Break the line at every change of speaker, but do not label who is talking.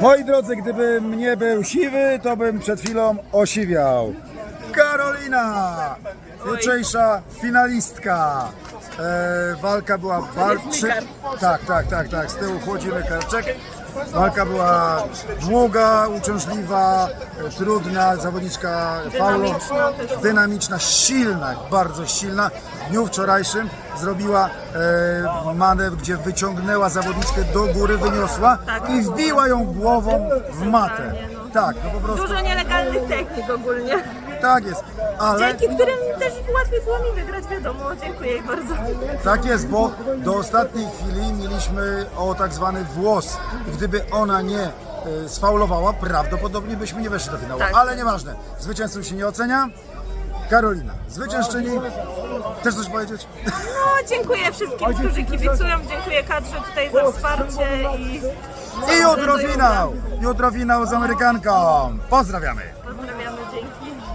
Moi drodzy, gdybym nie był siwy, to bym przed chwilą osiwiał. Karolina! Jutrzejsza finalistka. E, walka była walczy... Tak, tak, tak, tak. Z tyłu chłodzimy karczek. Walka była długa, uciążliwa, e, trudna, zawodniczka
też.
dynamiczna, silna, bardzo silna. W dniu wczorajszym zrobiła e, manewr, gdzie wyciągnęła zawodniczkę do góry, wyniosła
Tak.
i wbiła ją głową w matę. Tak, no po prostu
Dużo nielegalnych technik ogólnie.
tak jest. Ale
Dzięki którym też łatwiej było mi wygrać, wiadomo. Dziękuję jej bardzo.
tak jest, bo do ostatniej chwili mieliśmy o tak zwany włos. I gdyby ona nie e, sfaulowała, prawdopodobnie byśmy nie weszli do finału.
Tak.
Ale nieważne, zwycięzców się nie ocenia. Karolina, zwyciężczyni. Też coś powiedzieć?
No, dziękuję wszystkim, którzy kibicują, dziękuję kadrze tutaj za wsparcie i...
I jutro finał! Jutro finał z Amerykanką! Pozdrawiamy! Pozdrawiamy, dzięki.